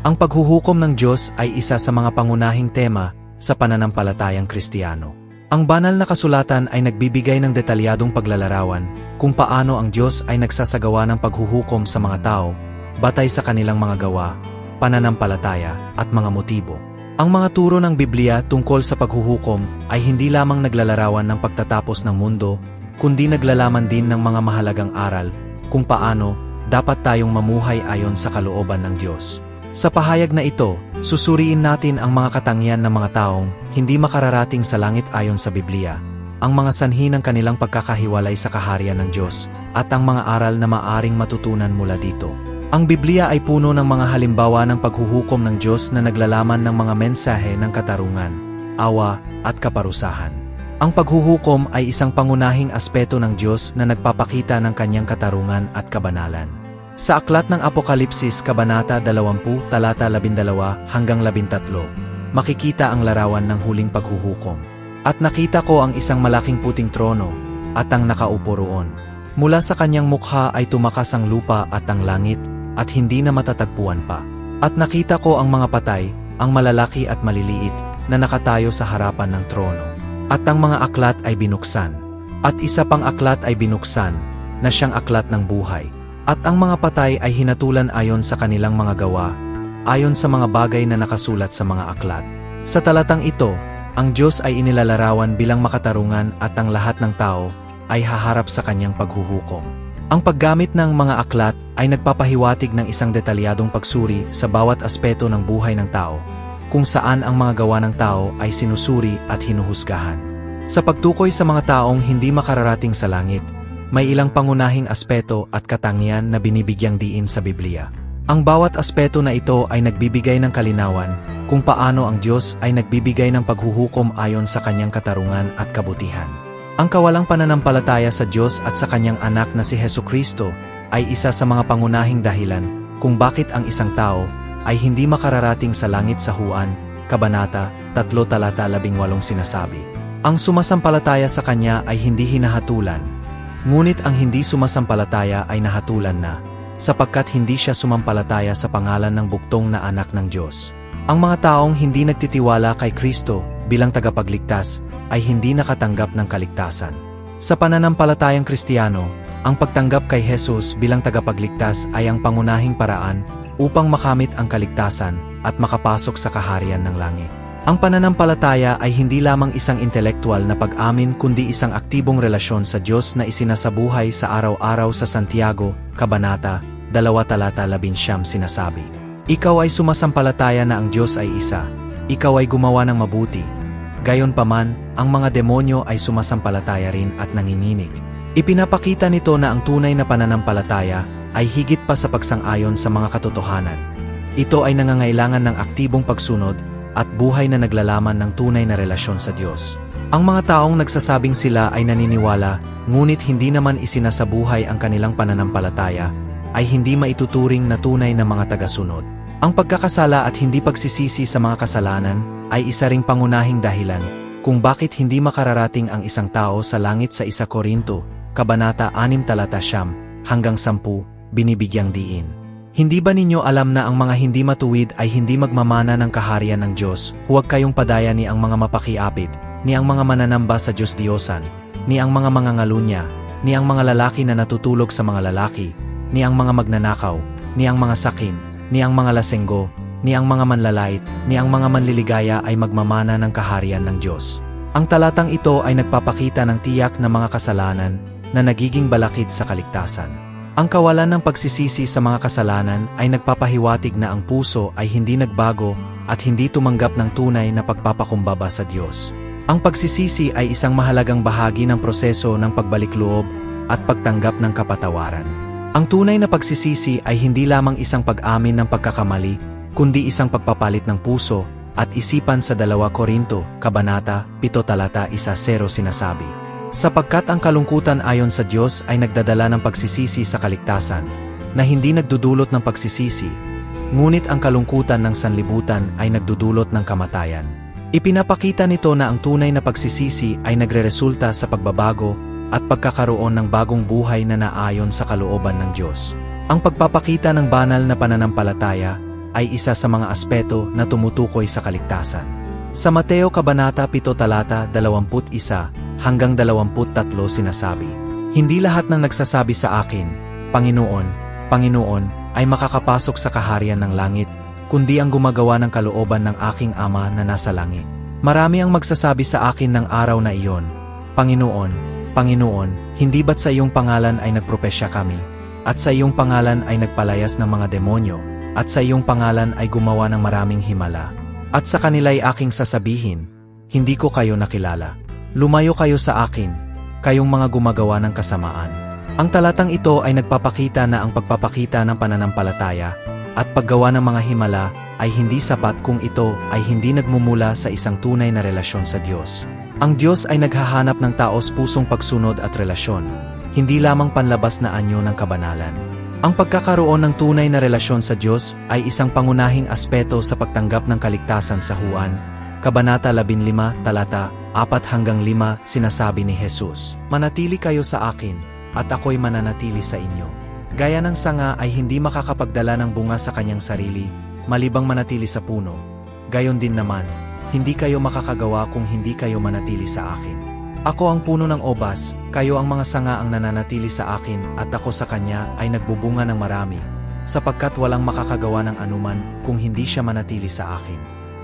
Ang paghuhukom ng Diyos ay isa sa mga pangunahing tema sa pananampalatayang Kristiyano. Ang banal na kasulatan ay nagbibigay ng detalyadong paglalarawan kung paano ang Diyos ay nagsasagawa ng paghuhukom sa mga tao batay sa kanilang mga gawa, pananampalataya at mga motibo. Ang mga turo ng Biblia tungkol sa paghuhukom ay hindi lamang naglalarawan ng pagtatapos ng mundo, kundi naglalaman din ng mga mahalagang aral kung paano dapat tayong mamuhay ayon sa kalooban ng Diyos. Sa pahayag na ito, susuriin natin ang mga katangian ng mga taong hindi makararating sa langit ayon sa Biblia, ang mga sanhi ng kanilang pagkakahiwalay sa kaharian ng Diyos, at ang mga aral na maaring matutunan mula dito. Ang Biblia ay puno ng mga halimbawa ng paghuhukom ng Diyos na naglalaman ng mga mensahe ng katarungan, awa, at kaparusahan. Ang paghuhukom ay isang pangunahing aspeto ng Diyos na nagpapakita ng kanyang katarungan at kabanalan. Sa aklat ng Apokalipsis Kabanata 20 talata 12 hanggang 13, makikita ang larawan ng huling paghuhukom. At nakita ko ang isang malaking puting trono, at ang nakaupo roon. Mula sa kanyang mukha ay tumakas ang lupa at ang langit, at hindi na matatagpuan pa. At nakita ko ang mga patay, ang malalaki at maliliit, na nakatayo sa harapan ng trono. At ang mga aklat ay binuksan. At isa pang aklat ay binuksan, na siyang aklat ng buhay at ang mga patay ay hinatulan ayon sa kanilang mga gawa, ayon sa mga bagay na nakasulat sa mga aklat. Sa talatang ito, ang Diyos ay inilalarawan bilang makatarungan at ang lahat ng tao ay haharap sa kanyang paghuhukom. Ang paggamit ng mga aklat ay nagpapahiwatig ng isang detalyadong pagsuri sa bawat aspeto ng buhay ng tao, kung saan ang mga gawa ng tao ay sinusuri at hinuhusgahan. Sa pagtukoy sa mga taong hindi makararating sa langit, may ilang pangunahing aspeto at katangian na binibigyang diin sa Biblia. Ang bawat aspeto na ito ay nagbibigay ng kalinawan kung paano ang Diyos ay nagbibigay ng paghuhukom ayon sa kanyang katarungan at kabutihan. Ang kawalang pananampalataya sa Diyos at sa kanyang anak na si Heso Kristo ay isa sa mga pangunahing dahilan kung bakit ang isang tao ay hindi makararating sa langit sa Huan, Kabanata 3 talata 18 sinasabi. Ang sumasampalataya sa kanya ay hindi hinahatulan, Ngunit ang hindi sumasampalataya ay nahatulan na, sapagkat hindi siya sumampalataya sa pangalan ng buktong na anak ng Diyos. Ang mga taong hindi nagtitiwala kay Kristo bilang tagapagligtas ay hindi nakatanggap ng kaligtasan. Sa pananampalatayang Kristiyano, ang pagtanggap kay Jesus bilang tagapagligtas ay ang pangunahing paraan upang makamit ang kaligtasan at makapasok sa kaharian ng langit. Ang pananampalataya ay hindi lamang isang intelektual na pag-amin kundi isang aktibong relasyon sa Diyos na isinasabuhay sa araw-araw sa Santiago, Kabanata, 2 talata 11 sinasabi. Ikaw ay sumasampalataya na ang Diyos ay isa, ikaw ay gumawa ng mabuti. Gayon paman, ang mga demonyo ay sumasampalataya rin at nanginginig. Ipinapakita nito na ang tunay na pananampalataya ay higit pa sa pagsang-ayon sa mga katotohanan. Ito ay nangangailangan ng aktibong pagsunod at buhay na naglalaman ng tunay na relasyon sa Diyos. Ang mga taong nagsasabing sila ay naniniwala, ngunit hindi naman isinasabuhay ang kanilang pananampalataya, ay hindi maituturing na tunay na mga tagasunod. Ang pagkakasala at hindi pagsisisi sa mga kasalanan ay isa ring pangunahing dahilan kung bakit hindi makararating ang isang tao sa langit sa isa Korinto, Kabanata 6 talata siyam, hanggang 10, binibigyang diin. Hindi ba ninyo alam na ang mga hindi matuwid ay hindi magmamana ng kaharian ng Diyos? Huwag kayong padaya ni ang mga mapakiapit, ni ang mga mananamba sa Diyos Diyosan, ni ang mga mangangalunya, ni ang mga lalaki na natutulog sa mga lalaki, ni ang mga magnanakaw, ni ang mga sakim, ni ang mga lasenggo, ni ang mga manlalait, ni ang mga manliligaya ay magmamana ng kaharian ng Diyos. Ang talatang ito ay nagpapakita ng tiyak na mga kasalanan na nagiging balakid sa kaligtasan. Ang kawalan ng pagsisisi sa mga kasalanan ay nagpapahiwatig na ang puso ay hindi nagbago at hindi tumanggap ng tunay na pagpapakumbaba sa Diyos. Ang pagsisisi ay isang mahalagang bahagi ng proseso ng pagbalik loob at pagtanggap ng kapatawaran. Ang tunay na pagsisisi ay hindi lamang isang pag-amin ng pagkakamali, kundi isang pagpapalit ng puso at isipan sa 2 Korinto, Kabanata, 7 talata 1 sinasabi. Sapagkat ang kalungkutan ayon sa Diyos ay nagdadala ng pagsisisi sa kaligtasan, na hindi nagdudulot ng pagsisisi, ngunit ang kalungkutan ng sanlibutan ay nagdudulot ng kamatayan. Ipinapakita nito na ang tunay na pagsisisi ay nagreresulta sa pagbabago at pagkakaroon ng bagong buhay na naayon sa kalooban ng Diyos. Ang pagpapakita ng banal na pananampalataya ay isa sa mga aspeto na tumutukoy sa kaligtasan. Sa Mateo Kabanata 7 talata 21 hanggang 23 sinasabi, Hindi lahat ng nagsasabi sa akin, Panginoon, Panginoon, ay makakapasok sa kaharian ng langit, kundi ang gumagawa ng kalooban ng aking Ama na nasa langit. Marami ang magsasabi sa akin ng araw na iyon, Panginoon, Panginoon, hindi ba't sa iyong pangalan ay nagpropesya kami, at sa iyong pangalan ay nagpalayas ng mga demonyo, at sa iyong pangalan ay gumawa ng maraming himala. At sa kanila'y aking sasabihin, hindi ko kayo nakilala. Lumayo kayo sa akin, kayong mga gumagawa ng kasamaan. Ang talatang ito ay nagpapakita na ang pagpapakita ng pananampalataya at paggawa ng mga himala ay hindi sapat kung ito ay hindi nagmumula sa isang tunay na relasyon sa Diyos. Ang Diyos ay naghahanap ng taos pusong pagsunod at relasyon, hindi lamang panlabas na anyo ng kabanalan. Ang pagkakaroon ng tunay na relasyon sa Diyos ay isang pangunahing aspeto sa pagtanggap ng kaligtasan sa Juan, Kabanata 15, talata 4 hanggang 5, sinasabi ni Jesus, Manatili kayo sa akin, at ako'y mananatili sa inyo. Gaya ng sanga ay hindi makakapagdala ng bunga sa kanyang sarili, malibang manatili sa puno. Gayon din naman, hindi kayo makakagawa kung hindi kayo manatili sa akin. Ako ang puno ng obas, kayo ang mga sanga ang nananatili sa akin at ako sa kanya ay nagbubunga ng marami, sapagkat walang makakagawa ng anuman kung hindi siya manatili sa akin.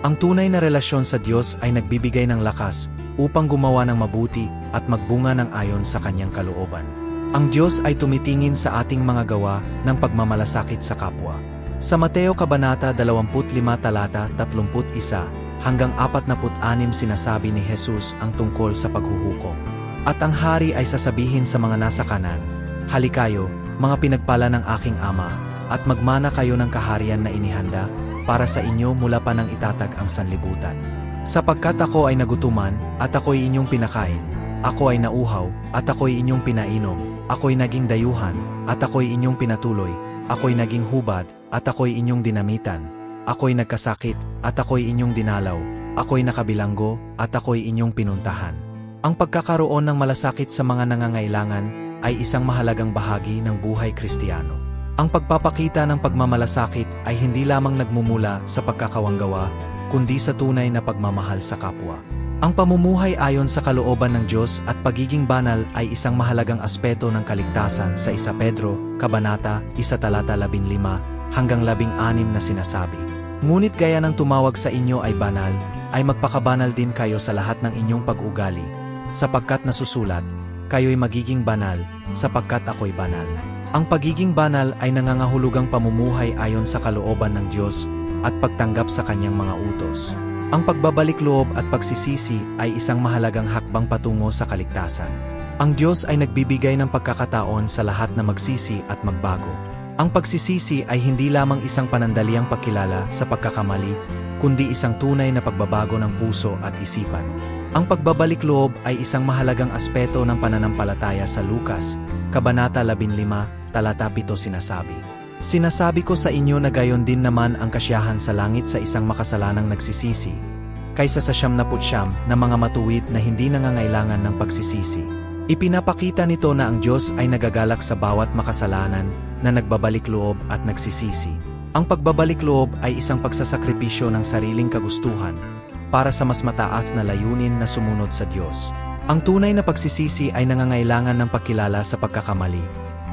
Ang tunay na relasyon sa Diyos ay nagbibigay ng lakas upang gumawa ng mabuti at magbunga ng ayon sa kanyang kalooban. Ang Diyos ay tumitingin sa ating mga gawa ng pagmamalasakit sa kapwa. Sa Mateo Kabanata 25 talata 31 hanggang 46 sinasabi ni Jesus ang tungkol sa paghuhukom. At ang hari ay sasabihin sa mga nasa kanan, Halikayo, mga pinagpala ng aking ama, at magmana kayo ng kaharian na inihanda para sa inyo mula pa nang itatag ang sanlibutan. Sapagkat ako ay nagutuman, at ako'y inyong pinakain, ako ay nauhaw, at ako'y inyong pinainom, ako'y naging dayuhan, at ako'y inyong pinatuloy, ako'y naging hubad, at ako'y inyong dinamitan, ako'y nagkasakit, at ako'y inyong dinalaw, ako'y nakabilanggo, at ako'y inyong pinuntahan. Ang pagkakaroon ng malasakit sa mga nangangailangan ay isang mahalagang bahagi ng buhay kristiyano. Ang pagpapakita ng pagmamalasakit ay hindi lamang nagmumula sa pagkakawanggawa, kundi sa tunay na pagmamahal sa kapwa. Ang pamumuhay ayon sa kalooban ng Diyos at pagiging banal ay isang mahalagang aspeto ng kaligtasan sa 1 Pedro, Kabanata, 1 talata 15, hanggang 16 na sinasabi. Ngunit gaya ng tumawag sa inyo ay banal, ay magpakabanal din kayo sa lahat ng inyong pag-ugali, sapagkat nasusulat, kayo'y magiging banal, sapagkat ako'y banal. Ang pagiging banal ay nangangahulugang pamumuhay ayon sa kalooban ng Diyos at pagtanggap sa kanyang mga utos. Ang pagbabalik loob at pagsisisi ay isang mahalagang hakbang patungo sa kaligtasan. Ang Diyos ay nagbibigay ng pagkakataon sa lahat na magsisi at magbago. Ang pagsisisi ay hindi lamang isang panandaliang pagkilala sa pagkakamali, kundi isang tunay na pagbabago ng puso at isipan. Ang pagbabalik loob ay isang mahalagang aspeto ng pananampalataya sa Lukas, Kabanata 15, talata 7 sinasabi. Sinasabi ko sa inyo na gayon din naman ang kasyahan sa langit sa isang makasalanang nagsisisi, kaysa sa siyam na putsyam na mga matuwid na hindi nangangailangan ng pagsisisi. Ipinapakita nito na ang Diyos ay nagagalak sa bawat makasalanan na nagbabalik loob at nagsisisi. Ang pagbabalik loob ay isang pagsasakripisyo ng sariling kagustuhan para sa mas mataas na layunin na sumunod sa Diyos. Ang tunay na pagsisisi ay nangangailangan ng pagkilala sa pagkakamali,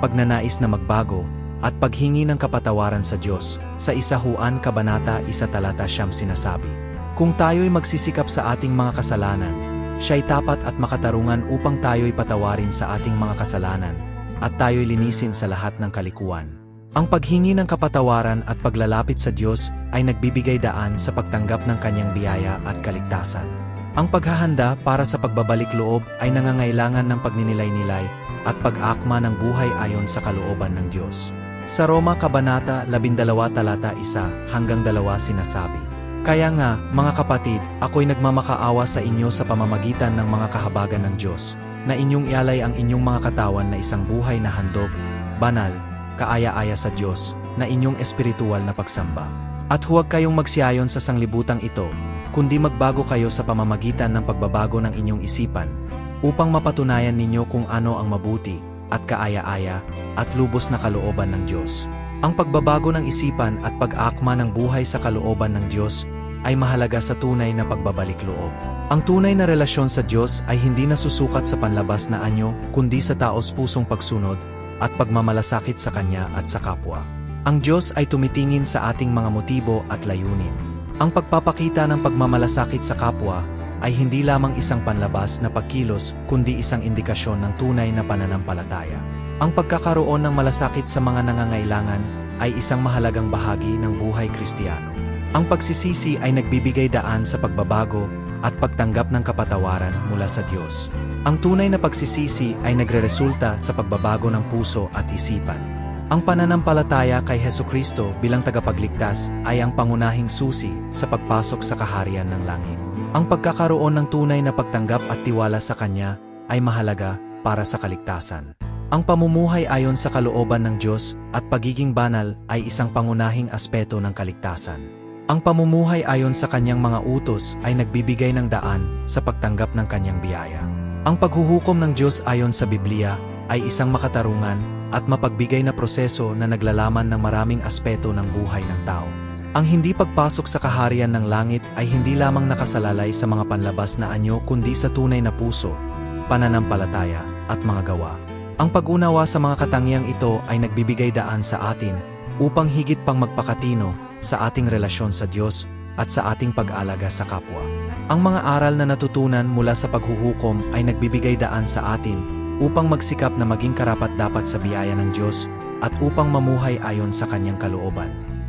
pagnanais na magbago, at paghingi ng kapatawaran sa Diyos, sa isahuan kabanata isa talata siyam sinasabi. Kung tayo'y magsisikap sa ating mga kasalanan, siya'y tapat at makatarungan upang tayo'y patawarin sa ating mga kasalanan, at tayo'y linisin sa lahat ng kalikuan. Ang paghingi ng kapatawaran at paglalapit sa Diyos ay nagbibigay daan sa pagtanggap ng kanyang biyaya at kaligtasan. Ang paghahanda para sa pagbabalik loob ay nangangailangan ng pagninilay-nilay at pag-akma ng buhay ayon sa kalooban ng Diyos. Sa Roma Kabanata 12 talata 1 hanggang 2 sinasabi, Kaya nga, mga kapatid, ako'y nagmamakaawa sa inyo sa pamamagitan ng mga kahabagan ng Diyos, na inyong ialay ang inyong mga katawan na isang buhay na handog, banal, kaaya-aya sa Diyos, na inyong espiritual na pagsamba. At huwag kayong magsiayon sa sanglibutang ito, kundi magbago kayo sa pamamagitan ng pagbabago ng inyong isipan, upang mapatunayan ninyo kung ano ang mabuti, at kaaya-aya, at lubos na kalooban ng Diyos. Ang pagbabago ng isipan at pag-akma ng buhay sa kalooban ng Diyos ay mahalaga sa tunay na pagbabalik loob. Ang tunay na relasyon sa Diyos ay hindi nasusukat sa panlabas na anyo kundi sa taos pusong pagsunod at pagmamalasakit sa Kanya at sa kapwa. Ang Diyos ay tumitingin sa ating mga motibo at layunin. Ang pagpapakita ng pagmamalasakit sa kapwa ay hindi lamang isang panlabas na pagkilos kundi isang indikasyon ng tunay na pananampalataya. Ang pagkakaroon ng malasakit sa mga nangangailangan ay isang mahalagang bahagi ng buhay kristiyano. Ang pagsisisi ay nagbibigay daan sa pagbabago at pagtanggap ng kapatawaran mula sa Diyos. Ang tunay na pagsisisi ay nagreresulta sa pagbabago ng puso at isipan. Ang pananampalataya kay Heso Kristo bilang tagapagligtas ay ang pangunahing susi sa pagpasok sa kaharian ng langit. Ang pagkakaroon ng tunay na pagtanggap at tiwala sa Kanya ay mahalaga para sa kaligtasan. Ang pamumuhay ayon sa kalooban ng Diyos at pagiging banal ay isang pangunahing aspeto ng kaligtasan. Ang pamumuhay ayon sa kanyang mga utos ay nagbibigay ng daan sa pagtanggap ng kanyang biyaya. Ang paghuhukom ng Diyos ayon sa Biblia ay isang makatarungan at mapagbigay na proseso na naglalaman ng maraming aspeto ng buhay ng tao. Ang hindi pagpasok sa kaharian ng langit ay hindi lamang nakasalalay sa mga panlabas na anyo kundi sa tunay na puso, pananampalataya, at mga gawa. Ang pag-unawa sa mga katangiang ito ay nagbibigay daan sa atin upang higit pang magpakatino sa ating relasyon sa Diyos at sa ating pag-alaga sa kapwa. Ang mga aral na natutunan mula sa paghuhukom ay nagbibigay daan sa atin upang magsikap na maging karapat-dapat sa biyaya ng Diyos at upang mamuhay ayon sa kanyang kalooban.